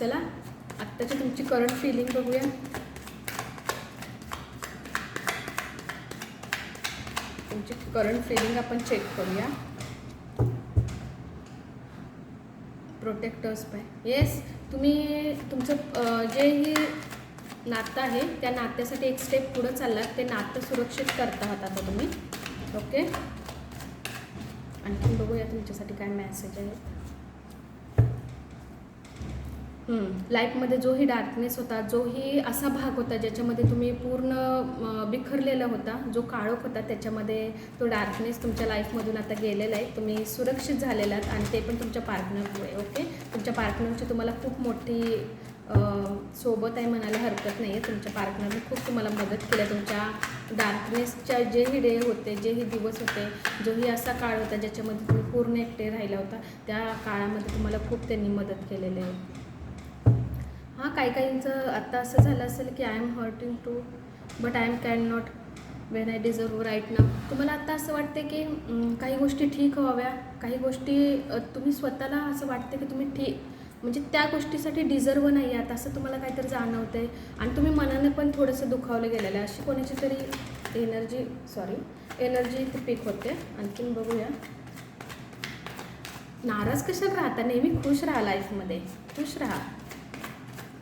चला आत्ताची तुमची करंट फिलिंग बघूया. तुमची करंट फिलिंग आपण चेक करूया. प्रोटेक्टर्स पाय येस तुम्ही तुमचं जे हे नातं आहे त्या नात्यासाठी एक स्टेप पुढं चाललात ते नातं सुरक्षित करता आहात आता तुम्ही. ओके आणखी बघूया तुमच्यासाठी काय मेसेज आहेत. लाईफमध्ये जोही डार्कनेस होता जोही असा भाग होता ज्याच्यामध्ये तुम्ही पूर्ण बिखरलेला होता जो काळोख होता त्याच्यामध्ये तो डार्कनेस तुमच्या लाईफमधून आता गेलेला आहे. तुम्ही सुरक्षित झालेला आहात आणि ते पण तुमच्या पार्टनरमुळे ओके? तुमच्या पार्टनरची तुम्हाला खूप मोठी सोबत आहे म्हणायला हरकत नाही आहे तुमच्या पार्टनरने खूप तुम्हाला मदत केली. तुमच्या डार्कनेसच्या जेही डे होते जेही दिवस होते जोही असा काळ होता ज्याच्यामध्ये तुम्ही पूर्ण एकटे राहिला होता. त्या काळामध्ये तुम्हाला खूप त्यांनी मदत केलेली आहे. काही काहींचं आत्ता असं झालं असेल की I am hurting to but I am can not when I deserve right ना तुम्हाला आत्ता असं वाटते की काही गोष्टी ठीक व्हाव्या काही गोष्टी तुम्ही स्वतःला असं वाटते की तुम्ही ठीक म्हणजे त्या गोष्टीसाठी डिझर्व नाही आहात असं तुम्हाला काहीतरी जाणवतं आहे आणि तुम्ही मनाने पण थोडंसं दुखावलं गेलेलं आहे. अशी कोणाची तरी एनर्जी सॉरी एनर्जी ते पिक होते. आणखीन बघूया. नाराज कशात राहता? नेहमी खुश राहा लाईफमध्ये खुश राहा.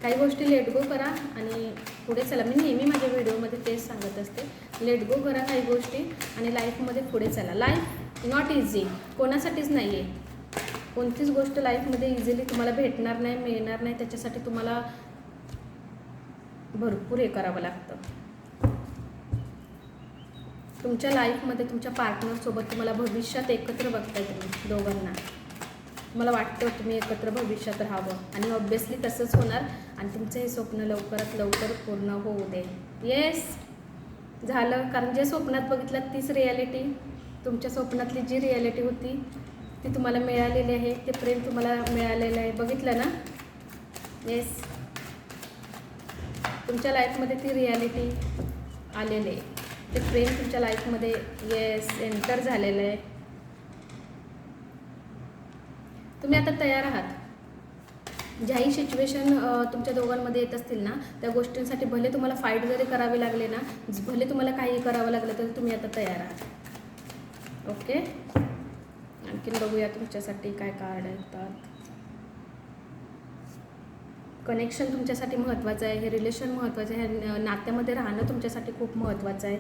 काही गोष्टी लेट गो करा आणि पुढे चला. मी नेहमी माझ्या व्हिडिओमध्ये तेच सांगत असते. लेट गो करा काही गोष्टी आणि लाईफमध्ये पुढे चला. लाईफ नॉट इझी कोणासाठीच नाही आहे कोणतीच गोष्ट लाईफमध्ये इझिली तुम्हाला भेटणार नाही मिळणार नाही त्याच्यासाठी तुम्हाला भरपूर हे करावं लागतं. तुमच्या लाईफमध्ये तुमच्या पार्टनरसोबत तुम्हाला भविष्यात एकत्र बघताय तुम्ही दोघांना. मला वाटतं तुम्ही एकत्र भविष्यात राहावं. आणि ऑब्विसली तसंच होणार. आणि तुमचं हे स्वप्न लवकरात लवकर पूर्ण होऊ दे. येस झालं. कारण जे स्वप्नात बघितलं तीच रियालिटी तुमच्या स्वप्नातली जी रियालिटी होती ती तुम्हाला मिळालेली आहे. ते प्रेम तुम्हाला मिळालेलं आहे. बघितलं ना? येस तुमच्या लाईफमध्ये ती रियालिटी आलेली आहे. ते प्रेम तुमच्या लाईफमध्ये येस एंटर झालेलं आहे. तुम्ही आता तयार आहात. ज्याही सिच्युएशन तुमच्या दोघांमध्ये येत असतील ना त्या गोष्टींसाठी भले तुम्हाला फाईट जरी करावी लागले ना भले तुम्हाला काही करावं लागलं तरी तुम्ही आता तयार आहात. ओके? आणखीन बघूया तुमच्यासाठी काय कार्ड येतात. कनेक्शन तुमच्यासाठी महत्त्वाचं आहे हे रिलेशन महत्त्वाचं आहे न- नात्यामध्ये राहणं तुमच्यासाठी खूप महत्त्वाचं आहे.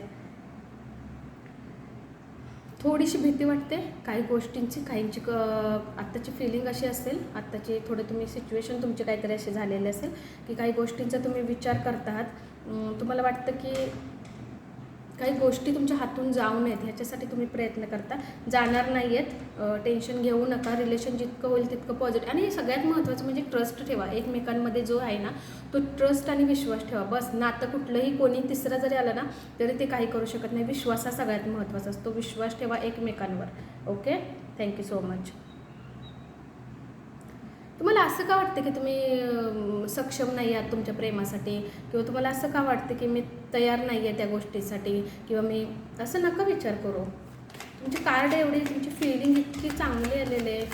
थोडीशी भीती वाटते. काही गोष्टींची काहींची क आत्ताची फिलिंग अशी असेल आत्ताची थोडं तुम्ही सिच्युएशन तुमची काहीतरी असे झालेले असेल की काही गोष्टींचा तुम्ही विचार करत आहात तुम्हाला वाटतं की काही गोष्टी तुमच्या हातून जाऊ नयेत ह्याच्यासाठी तुम्ही प्रयत्न करता. जाणार नाही आहेत टेन्शन घेऊ नका रिलेशन जितकं होईल तितकं पॉझिटिव्ह. आणि सगळ्यात महत्त्वाचं म्हणजे ट्रस्ट ठेवा एकमेकांमध्ये जो आहे ना तो ट्रस्ट आणि विश्वास ठेवा. बस नातं कुठलंही कोणी तिसरा जरी आला ना तरी ते काही करू शकत नाही. विश्वास हा सगळ्यात महत्त्वाचा असतो. विश्वास ठेवा एकमेकांवर. ओके? थँक्यू सो मच तुम्हाला असं का वाटतं की तुम्ही सक्षम नाही आहात तुमच्या प्रेमासाठी? किंवा तुम्हाला असं का वाटतं की मी तयार नाही आहे त्या गोष्टीसाठी? किंवा मी असं नका विचार करू. तुमची कार्ड एवढी तुमची फिलिंग इतकी चांगली आलेली आहे.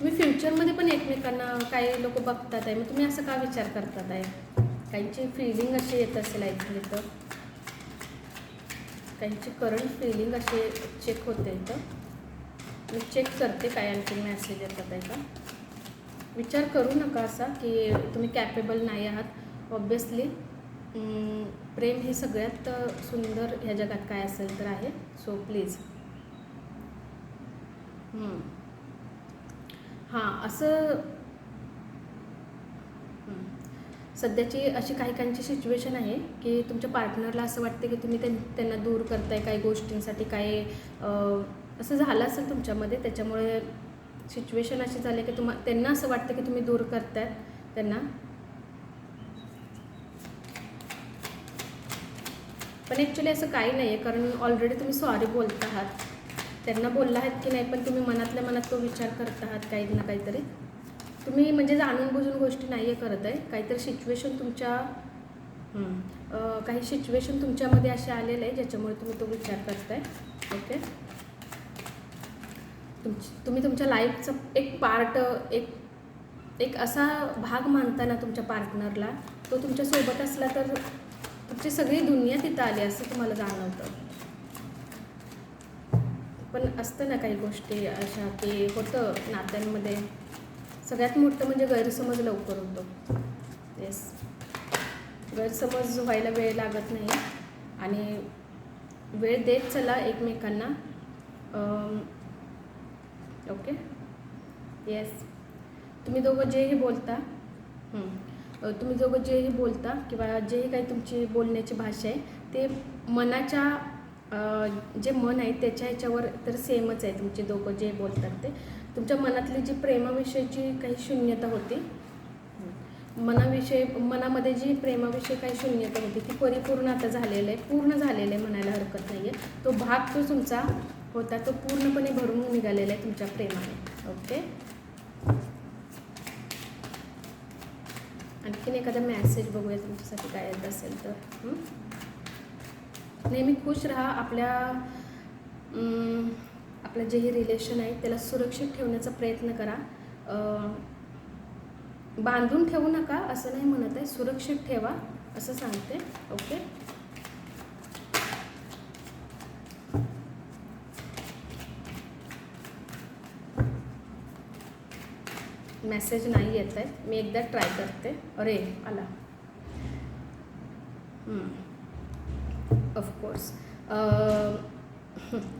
तुम्ही फ्युचरमध्ये पण एकमेकांना काही लोक बघतात आहे. मग तुम्ही असं का विचार करतात आहे? काहींची फिलिंग अशी येत असेल ऐकून इथं काहींची करंट फिलिंग असे चेक होते इथं. मी चेक करते काय आणखी मॅसेज येतात आहे का? विचार करू नका असा की तुम्ही कॅपेबल नाही आहात. ऑब्वियसली प्रेम हे सगळ्यात सुंदर ह्या जगात काय असेल तर आहे. सो प्लीज हां असं सध्याची अशी काही काहींची सिच्युएशन आहे की तुमच्या पार्टनरला असं वाटतं की तुम्ही त्यां त्यांना दूर करताय काही गोष्टींसाठी काही असं झालं असेल तुमच्यामध्ये त्याच्यामुळे सिच्युएशन अशी झाली की तुम्हा त्यांना असं वाटतं की तुम्ही दूर करतायत त्यांना. पण ॲक्च्युली असं काही नाही आहे कारण ऑलरेडी तुम्ही सॉरी बोलत आहात. त्यांना बोलला आहात की नाही पण तुम्ही मनातल्या मनात तो विचार करत आहात काही ना काहीतरी. तुम्ही म्हणजे जाणून बुजून गोष्टी नाही आहे करत आहे. काहीतरी सिच्युएशन तुमच्या काही सिच्युएशन तुमच्यामध्ये असे आलेलं आहे ज्याच्यामुळे तुम्ही तो विचार करताय. ओके तुमची तुम्ही तुमच्या लाईफचं एक पार्ट एक एक असा भाग मानता ना तुमच्या पार्टनरला तो तुमच्यासोबत असला तर तुमची सगळी दुनिया तिथं आली असं तुम्हाला जाणवतं? पण असतं ना काही गोष्टी अशा की होतं नात्यांमध्ये. सगळ्यात मोठं म्हणजे गैरसमज लवकर होतो. येस गैरसमज व्हायला वेळ लागत नाही. आणि वेळ देत चला एकमेकांना. ओके येस तुम्ही दोघं जेही बोलता तुम्ही दोघं जेही बोलता किंवा जेही काही तुमची बोलण्याची भाषा आहे ते मनाच्या जे मन आहे त्याच्या ह्याच्यावर तर सेमच आहे तुमचे दोघं जे बोलतात ते. तुमच्या मनातली जी प्रेमाविषयीची काही शून्यता होती मनाविषयी मनामध्ये जी प्रेमाविषयी काही शून्यता होती ती परिपूर्ण आता झालेलं आहे पूर्ण झालेलं आहे म्हणायला हरकत नाही आहे तो भाग तो तुमचा होता तो पूर्णपणे भरून निघालेला आहे तुमच्या प्रेमाने. ओके आणखीन एखादा मॅसेज बघूया तुमच्यासाठी काय येत असेल तर. नेहमी खुश राहा आपल्या आपलं जे हे रिलेशन आहे त्याला सुरक्षित ठेवण्याचा प्रयत्न करा. बांधून ठेवू नका असं नाही म्हणत आहे. सुरक्षित ठेवा असं सांगते. ओके मेसेज नाही येत आहे मी एकदा ट्राय करते. अरे आला. ऑफकोर्स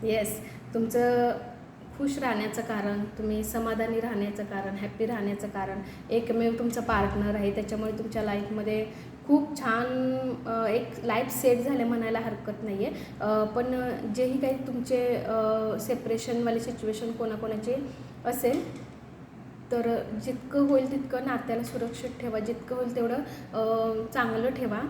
येस तुमचं खुश राहण्याचं कारण तुम्ही समाधानी राहण्याचं कारण हॅप्पी राहण्याचं कारण एकमेव तुमचा पार्टनर आहे. त्याच्यामुळे तुमच्या लाईफमध्ये खूप छान एक लाईफ सेट झाले म्हणायला हरकत नाही आहे पण जेही काही तुमचे सेपरेशनवाले सिच्युएशन कोणाकोणाचे असेल तर जितकं होईल तितकं नात्याला सुरक्षित ठेवा. जितकं होईल तेवढं चांगलं ठेवा.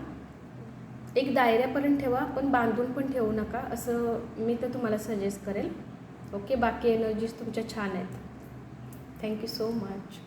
एक दायऱ्यापर्यंत ठेवा पण बांधून पण ठेवू नका असं मी तर तुम्हाला सजेस्ट करेल. ओके बाकी एनर्जीज तुमच्या छान आहेत. Thank you so much